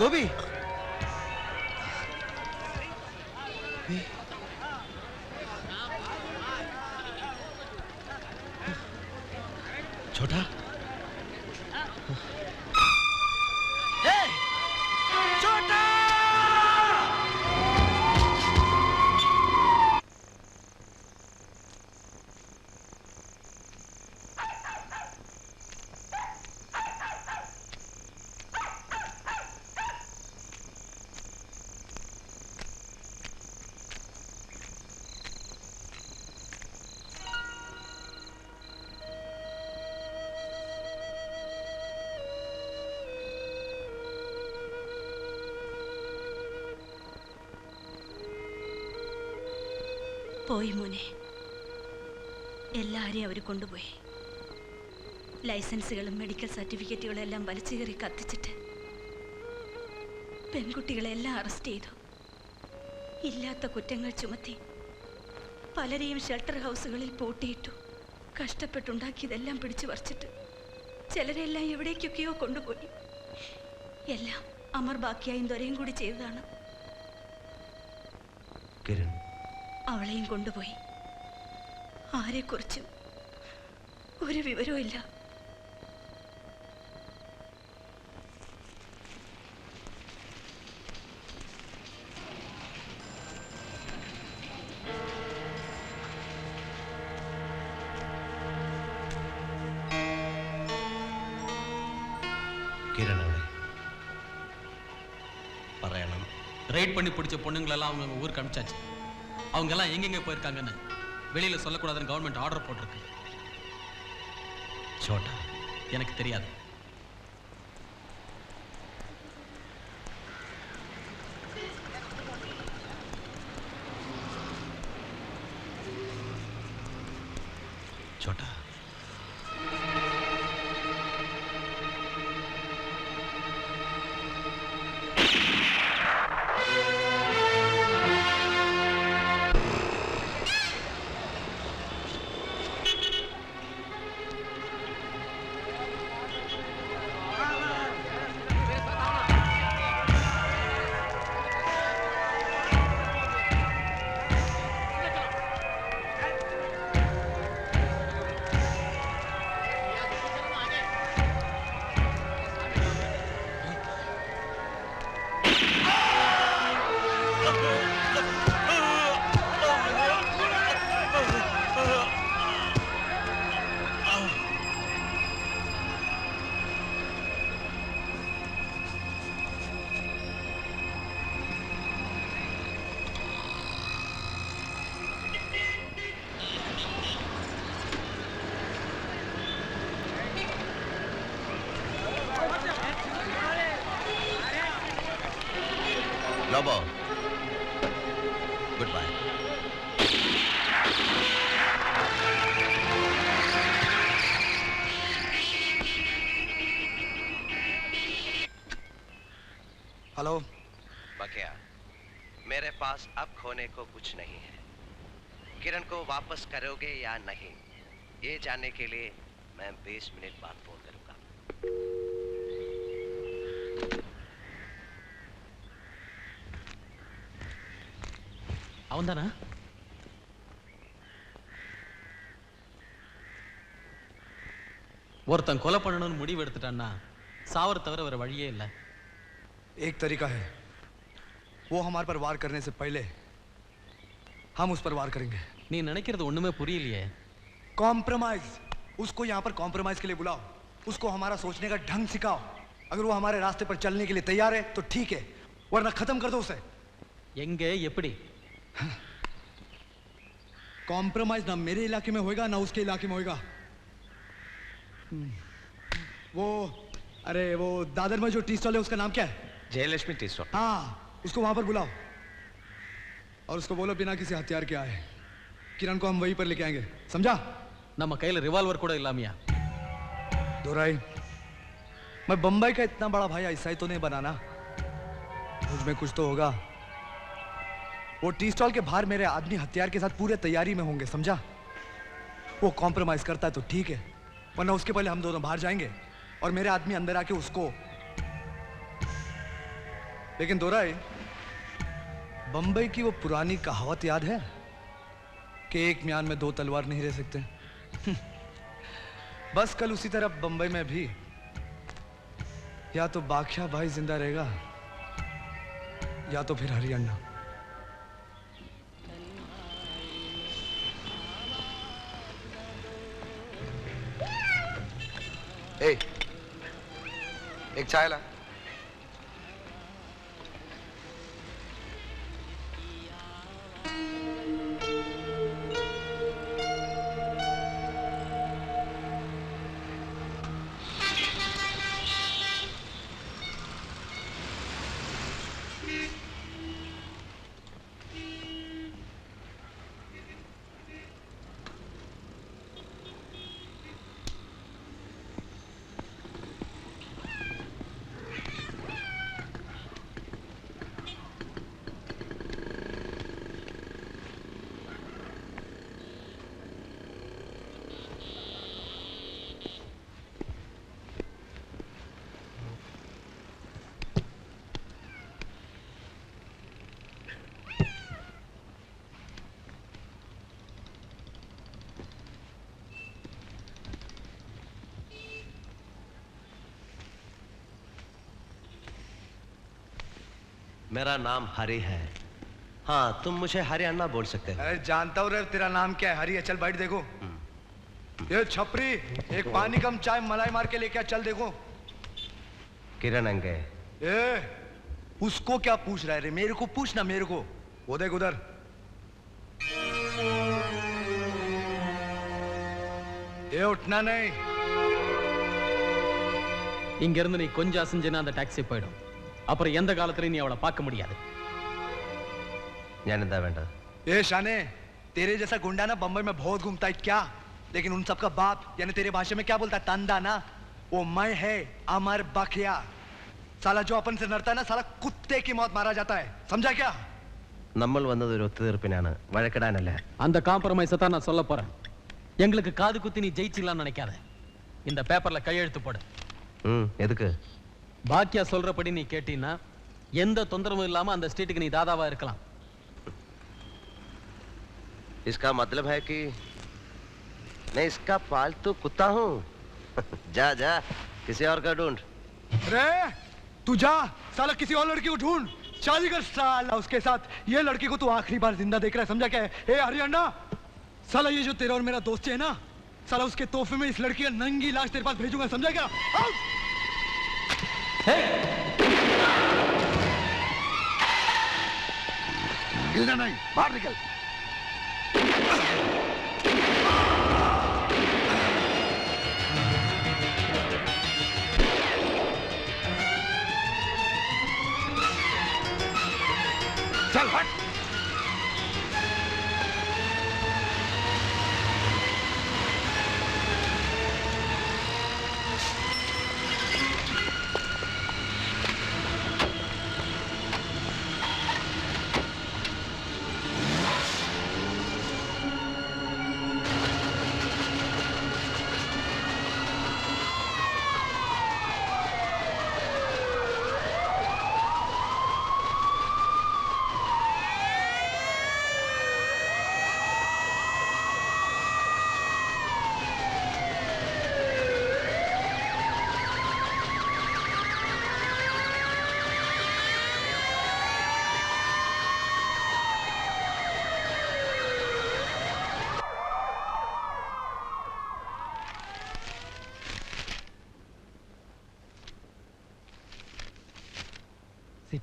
గోపి. പോയി മോനെ. എല്ലാവരെയും അവർ കൊണ്ടുപോയി. ലൈസൻസുകളും മെഡിക്കൽ സർട്ടിഫിക്കറ്റുകളും എല്ലാം വലിച്ചു കയറി കത്തിച്ചിട്ട് പെൺകുട്ടികളെല്ലാം അറസ്റ്റ് ചെയ്തു. ഇല്ലാത്ത കുറ്റങ്ങൾ ചുമത്തി പലരെയും ഷെൽട്ടർ ഹൗസുകളിൽ പൂട്ടിയിട്ടു കഷ്ടപ്പെട്ടുണ്ടാക്കിയതെല്ലാം പിടിച്ചു പറിച്ചിട്ട് ചിലരെല്ലാം എവിടേക്കൊക്കെയോ കൊണ്ടുപോയി. എല്ലാം അമർ ബാക്കിയായും ദൊരയും കൂടി ചെയ്തതാണ്. കിരൺ അവളെയും കൊണ്ടുപോയി ആരെക്കുറിച്ചും ഒരു വിവരവും ഇല്ല കിരൺ അവിടെ പറയണം ரைட் பண்ணி பிடிச்ச பொண்ணுங்களெல்லாம் அவங்க ஊருக்கு அனுப்பிச்சாச்சு அவங்க எல்லாம் எங்கெங்க போயிருக்காங்கன்னு வெளியில சொல்லக்கூடாதுன்னு கவர்மெண்ட் ஆர்டர் போட்டிருக்கு. சோட்டா எனக்கு தெரியாது. हेलो बकिया मेरे पास अब खोने को कुछ नहीं है किरण को वापस करोगे या नहीं ये जानने के लिए मैं 20 मिनट बाद फोन करूंगा அவன் தானே ஒருத்தன் கொலை பண்ணணும்னு முடிவு எடுத்துட்டான்னா சாவர தவிர வேற வழியே இல்லை एक तरीका है वो हमारे पर वार करने से पहले हम उस पर वार करेंगे நீ நினைக்கிறது ஒண்ணுமே புரியலையே कॉम्प्रोमाइज उसको यहाँ पर कॉम्प्रोमाइज के लिए बुलाओ उसको हमारा सोचने का ढंग सिखाओ अगर वो हमारे रास्ते पर चलने के लिए तैयार है तो ठीक है वरना खत्म कर दो उसे எங்கே எப்படி कॉम्प्रोमाइज ना मेरे इलाके में होएगा ना उसके इलाके में होएगा हम्म, वो अरे वो दादर में जो टी स्टॉल है उसका नाम क्या है जयलक्ष्मी टी स्टॉल हाँ उसको वहाँ पर बुलाओ। और उसको बोलो बिना किसी हथियार के आए। किरण को हम वहीं पर लेके आएँगे। समझा? ನಮ್ಮ ಕೈಲಿ ರಿವಾಲ್ವರ್ ಕೂಡ इलामिया मियाँ। दोराई मैं बंबई का इतना बड़ा भाई ऐसा ही तो नहीं बनाना। मुझमें कुछ तो होगा। वो टी स्टॉल के बाहर मेरे आदमी हथियार के साथ पूरे तैयारी में होंगे समझा? वो कॉम्प्रोमाइज करता है तो ठीक है। वरना उसके पहले हम दोनों बाहर जाएँगे और मेरे आदमी अंदर आके उसको लेकिन दोराई बंबई की वो पुरानी कहावत याद है? कि एक म्यान में दो तलवार नहीं रह सकते। बस कल उसी तरह बंबई में भी। या तो बाख्या भाई ज़िंदा रहेगा, या तो फिर हरियाणा। एक चाय ला। मेरा नाम हरि है हाँ तुम मुझे हरियाणा बोल सकते हो अरे जानता हूँ रे तेरा नाम क्या है हरी है चल बैठ देखो ये छपरी एक पानी कम चाय मलाई मार के लेके आ, चल देखो किरण अंगे ए उसको क्या पूछ रहा है रे मेरे को पूछ ना मेरे को वो देख उधर ये उठना नहीं இங்கிருந்து நீ கொஞ்சம் அசைஞ்சுன்னா அந்த டாக்ஸி போயிடும் அப்புறம் எந்த காலத்துலயும் நீ அவளை பார்க்க முடியாது ഞാൻ എന്താ വേണ്ടത് ए शाने तेरे जैसा गुंडा ना बम्बई में बहुत घूमता है क्या लेकिन उन सबका बाप यानी तेरे भाषा में क्या बोलता है तंदा ना वो मैं है अमर बखिया साला जो अपन से लड़ता है ना साला कुत्ते की मौत मारा जाता है समझा क्या നമ്മൾ വന്നത് ഒരു ഒത്തുതീർപ്പിനാണ് വഴക്കിടാനല്ല அந்த காம்ப்ரமைஸை தான் நான் சொல்ல போறேன் எங்களுக்கு காது குத்தி நீ ஜெயிச்சிடலாம்னு நினைக்காத இந்த பேப்பர்ல கையெழுத்து போடு ம் எதுக்கு பாக்கியா சொல்றபடி நீ கேட்டீன்னா எந்த தொந்தரவும் இல்லாம அந்த ஸ்ட்ரீட்டுக்கு நீ தாதாவா இருக்கலாம் इसका मतलब है कि मैं इसका पालतू कुत्ता हूँ जा जा किसी और का ढूंढ रे तू जा साला किसी और लड़की को ढूंढ शादी कर साला उसके साथ ये लड़की को तू आखिरी बार जिंदा देख रहा है समझा क्या है ए हरियाणा साला ये जो तेरा और मेरा दोस्त है ना साला उसके तोहफे में इस लड़की का नंगी लाश तेरे पास भेजूंगा समझा क्या आउट! இதுதான் பாருங்கள்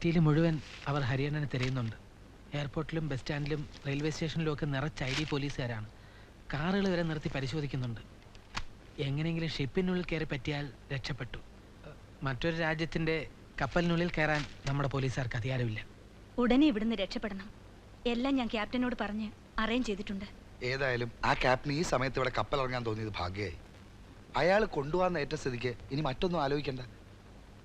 സിറ്റിയിൽ മുഴുവൻ അവർ ഹരിയാണനെ തിരയുന്നുണ്ട്. എയർപോർട്ടിലും ബസ് സ്റ്റാൻഡിലും റെയിൽവേ സ്റ്റേഷനിലും ഒക്കെ നിറച്ച് ഐ ഡി പോലീസുകാരാണ്. കാറുകൾ വരെ നിർത്തി പരിശോധിക്കുന്നുണ്ട്. എങ്ങനെയെങ്കിലും ഷിപ്പിനുള്ളിൽ കയറി പറ്റിയാൽ രക്ഷപ്പെട്ടു. മറ്റൊരു രാജ്യത്തിന്റെ കപ്പലിനുള്ളിൽ കയറാൻ നമ്മുടെ പോലീസുകാർക്ക് അധികാരമില്ല. ഉടനെ ഇവിടുന്ന് രക്ഷപ്പെടണം. എല്ലാം ഞാൻ ക്യാപ്റ്റനോട് പറഞ്ഞ് അറേഞ്ച് ചെയ്തിട്ടുണ്ട്. ഏതായാലും ആ ക്യാപ്റ്റൻ ഈ സമയത്ത് ഇവിടെ കപ്പൽ ഇറങ്ങാൻ തോന്നിയത് ഭാഗ്യമായി. അയാൾ കൊണ്ടുപോകാൻ ഏറ്റ സ്ഥിതിക്ക് ഇനി മറ്റൊന്നും ആലോചിക്കണ്ട.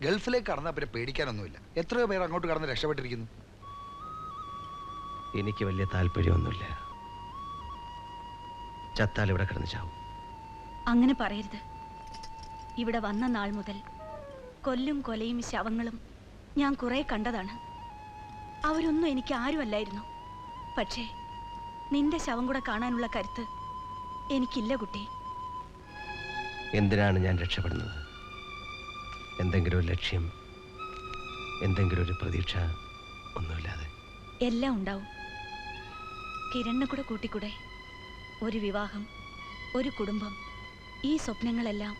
ഗൾഫിലേക്ക് കടന്നാൽ പിന്നെ പേടിക്കാനൊന്നുമില്ല. എത്രയോ പേർ അങ്ങോട്ട് കടന്ന് രക്ഷപ്പെട്ടിരിക്കുന്നു. എനിക്ക് വലിയ താല്പര്യമൊന്നുമില്ല. ചത്താൽ ഇവിടെ കിടന്ന് ചാവും. അങ്ങനെ പറയരുത്. ഇവിടെ വന്ന നാൾ മുതൽ കൊല്ലും കൊലയും ശവങ്ങളും ഞാൻ കുറെ കണ്ടതാണ്. അവരൊന്നും എനിക്ക് ആരുമല്ലായിരുന്നു. പക്ഷേ നിന്റെ ശവം കൂടെ കാണാനുള്ള കരുത്ത് എനിക്കില്ല കുട്ടി. എന്തിനാണ് ഞാൻ രക്ഷപ്പെടുന്നത്? എന്തെങ്കിലും ഒരു ലക്ഷ്യം എന്തെങ്കിലും ഒരു പ്രതീക്ഷ ഒന്നുമില്ലാതെ. എല്ലാം ഉണ്ടാവും. കിരണിനെ കൂടെ കൂട്ടിക്കൂടെ? ഒരു വിവാഹം ഒരു കുടുംബം ഈ സ്വപ്നങ്ങളെല്ലാം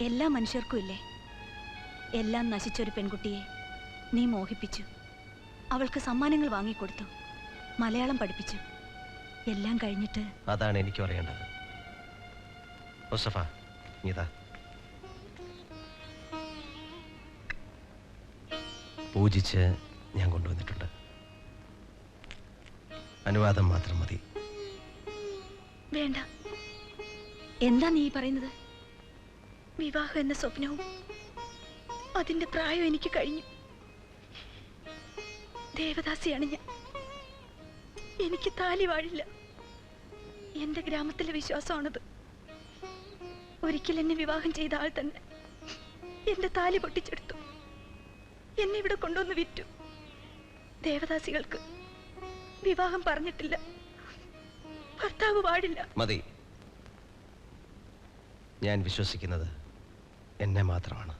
എല്ലാ മനുഷ്യർക്കും ഇല്ലേ? എല്ലാം നശിച്ചൊരു പെൺകുട്ടിയെ നീ മോഹിപ്പിച്ചു. അവൾക്ക് സമ്മാനങ്ങൾ വാങ്ങിക്കൊടുത്തു. മലയാളം പഠിപ്പിച്ചു. എല്ലാം കഴിഞ്ഞിട്ട് അതാണ് എനിക്ക് അറിയേണ്ടത് മുസ്തഫ ഇതാ. പൂജിച്ച് ഞാൻ കൊണ്ടുവന്നിട്ടുണ്ട്. അനുവാദം മാത്രം മതി. വേണ്ട. എന്താ നീ പറയുന്നത്? വിവാഹം എന്ന സ്വപ്നവും അതിന്റെ പ്രായം എനിക്ക് കഴിഞ്ഞു. ദേവദാസിയാണ് ഞാൻ. എനിക്ക് താലി വാഴില്ല. എന്റെ ഗ്രാമത്തിലെ വിശ്വാസമാണത്. ഒരിക്കൽ എന്നെ വിവാഹം ചെയ്ത ആൾ തന്നെ എന്റെ താലി പൊട്ടിച്ചെടുത്തു. എന്നെ ഇവിടെ കൊണ്ടുവന്ന് വിറ്റു. ദേവദാസികൾക്ക് വിവാഹം പറഞ്ഞിട്ടില്ല. ഭർത്താവ് പാടില്ല. മതി. ഞാൻ വിശ്വസിക്കുന്നത് എന്നെ മാത്രമാണ്.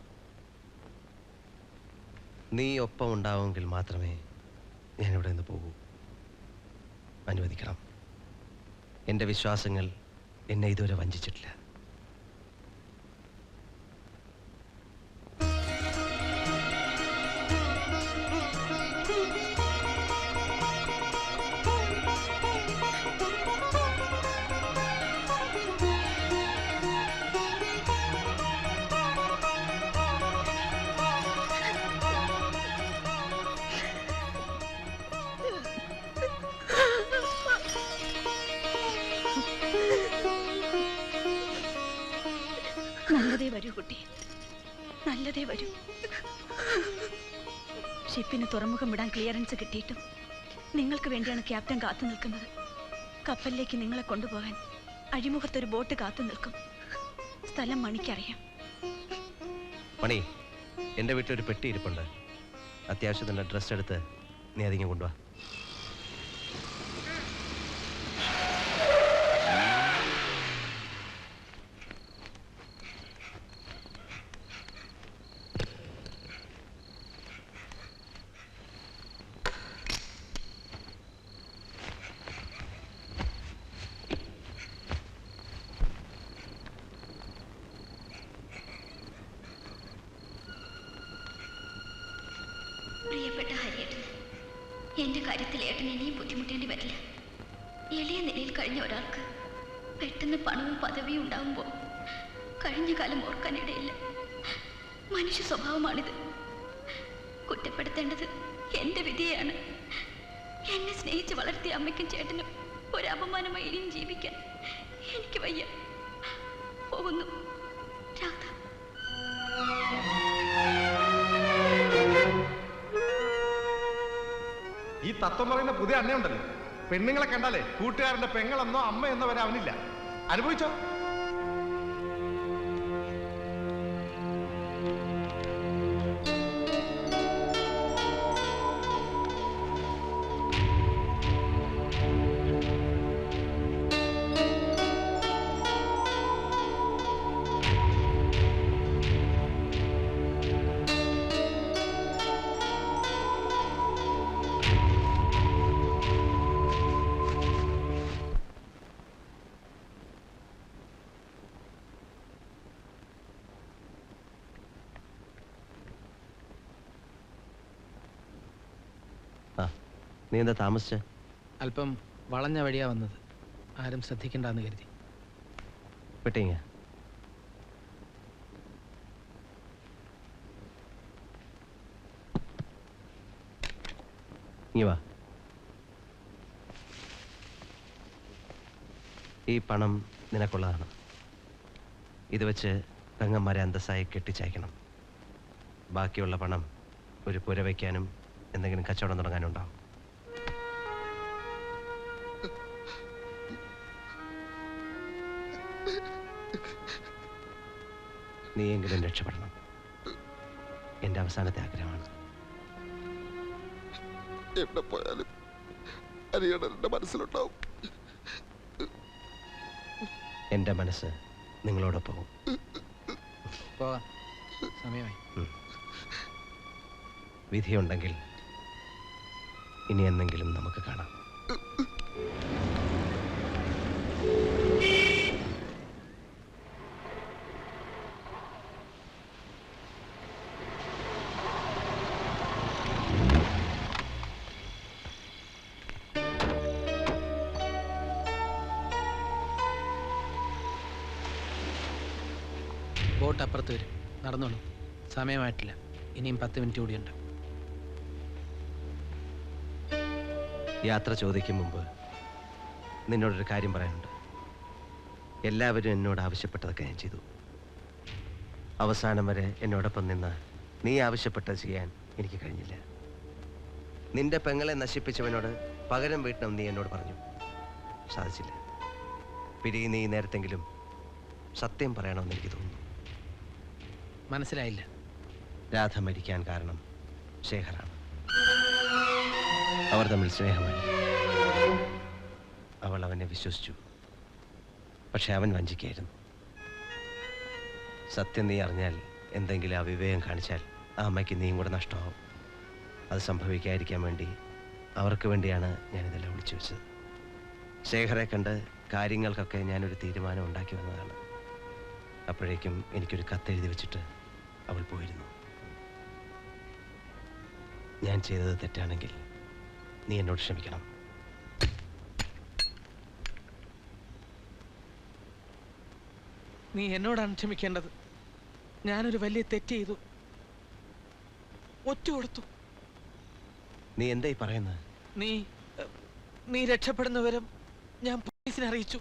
നീ ഒപ്പം ഉണ്ടാവുമെങ്കിൽ മാത്രമേ ഞാൻ ഇവിടെ നിന്ന് പോകൂ. അനുവദിക്കണം. എന്റെ വിശ്വാസങ്ങൾ എന്നെ ഇതുവരെ വഞ്ചിച്ചിട്ടില്ല. ഷിപ്പിന് തുറമുഖം വിടാൻ ക്ലിയറൻസ് കിട്ടിയിട്ടും നിങ്ങൾക്ക് വേണ്ടിയാണ് ക്യാപ്റ്റൻ കാത്തു നിൽക്കുന്നത്. കപ്പലിലേക്ക് നിങ്ങളെ കൊണ്ടുപോകാൻ അഴിമുഖത്തൊരു ബോട്ട് കാത്തു നിൽക്കും. സ്ഥലം മണിക്കറിയാം. മണി എന്റെ വീട്ടിലൊരു പെട്ടി ഇരിപ്പുണ്ട്. അത്യാവശ്യത്തിന്റെ ഡ്രസ്സ് എടുത്ത് നീ അതിങ്ങനെ കൊണ്ടുവാ. പെട്ടെന്ന് ഉണ്ടാകുമ്പോൾ കഴിഞ്ഞ കാലം ഓർക്കാനിടയില്ല മനുഷ്യ സ്വഭാവമാണിത്. കുറ്റപ്പെടുത്തേണ്ടത് എന്റെ വിധിയാണ്. എന്നെ സ്നേഹിച്ച് വളർത്തിയ അമ്മയ്ക്കും ചേട്ടനും ഒരു അപമാനമായി ഇനിയും ജീവിക്കാൻ എനിക്ക് വയ്യ. പോകുന്നു. ഈ തത്വം പറയുന്ന പുതിയ അണ്ണയുണ്ടല്ലോ പെണ്ണുങ്ങളെ കണ്ടാലേ കൂട്ടുകാരന്റെ പെങ്ങളെന്നോ അമ്മയെന്നോ വരെ അവനില്ല അനുഭവിച്ചോ? നീ എന്താ താമസിച്ച? അല്പം വളഞ്ഞ വഴിയാ വന്നത്. ആരും ശ്രദ്ധിക്കണ്ടെന്ന് കരുതി. പെട്ടിങ്ങ. ഇങ്ങ് വാ. ഈ പണം നിനക്കുള്ളതാണ്. ഇത് വെച്ച് പെങ്ങന്മാരെ അന്തസ്സായി കെട്ടിച്ചയക്കണം. ബാക്കിയുള്ള പണം ഒരു പുര വയ്ക്കാനും എന്തെങ്കിലും കച്ചവടം തുടങ്ങാനും ഉണ്ടാവും നീയെങ്കിലും രക്ഷപ്പെടണം. എന്റെ അവസാനത്തെ ആഗ്രഹമാണ്. എവിടെ പോയാലും എന്റെ മനസ്സിലുണ്ടാവും. എന്റെ മനസ്സ് നിങ്ങളോടൊപ്പം പോകാം. സമയമായി. വിധിയുണ്ടെങ്കിൽ ഇനി എന്നെങ്കിലും നമുക്ക് കാണാം. ബോട്ട് അപ്പുറത്ത് വരും. നടന്നോളൂ. സമയമായിട്ടില്ല. ഇനിയും പത്ത് മിനിറ്റ് കൂടിയുണ്ട്. യാത്ര ചോദിക്കും മുമ്പ് നിന്നോടൊരു കാര്യം പറയാനുണ്ട്. എല്ലാവരും എന്നോട് ആവശ്യപ്പെട്ടതൊക്കെ ഞാൻ ചെയ്തു. അവസാനം വരെ എന്നോടൊപ്പം നിന്ന് നീ ആവശ്യപ്പെട്ടത് ചെയ്യാൻ എനിക്ക് കഴിഞ്ഞില്ല. നിന്റെ പെങ്ങളെ നശിപ്പിച്ചവനോട് പകരം വീട്ടണം നീ എന്നോട് പറഞ്ഞു. സാധിച്ചില്ല. പിരി നീ നേരത്തെങ്കിലും സത്യം പറയണമെന്ന് എനിക്ക് തോന്നുന്നു. മനസ്സിലായില്ല. രാധ മരിക്കാൻ കാരണം ശേഖറാണ്. അവർ തമ്മിൽ സ്നേഹമായി. അവൾ അവനെ വിശ്വസിച്ചു. പക്ഷെ അവൻ വഞ്ചിക്കായിരുന്നു. സത്യം നീ അറിഞ്ഞാൽ എന്തെങ്കിലും അവിവേകം കാണിച്ചാൽ ആ അമ്മയ്ക്ക് നീയും കൂടെ നഷ്ടമാവും. അത് സംഭവിക്കാതിരിക്കാൻ വേണ്ടി അവർക്ക് വേണ്ടിയാണ് ഞാനിതെല്ലാം വിളിച്ചു വെച്ചത്. ശേഖരെ കണ്ട് കാര്യങ്ങൾക്കൊക്കെ ഞാനൊരു തീരുമാനം ഉണ്ടാക്കി വന്നതാണ്. അപ്പോഴേക്കും എനിക്കൊരു കത്തെഴുതി വെച്ചിട്ട് അവൾ പോയിരുന്നു. ഞാൻ ചെയ്തത് തെറ്റാണെങ്കിൽ നീ എന്നോട് ക്ഷമിക്കണം. നീ എന്നോടാണ് ക്ഷമിക്കേണ്ടത്. ഞാനൊരു വലിയ തെറ്റ് ചെയ്തു. ഒറ്റ കൊടുത്തു. നീ എന്തായി പറയുന്നത് നീ നീ രക്ഷപ്പെടുന്നവരും ഞാൻ പോലീസിനെ അറിയിച്ചു.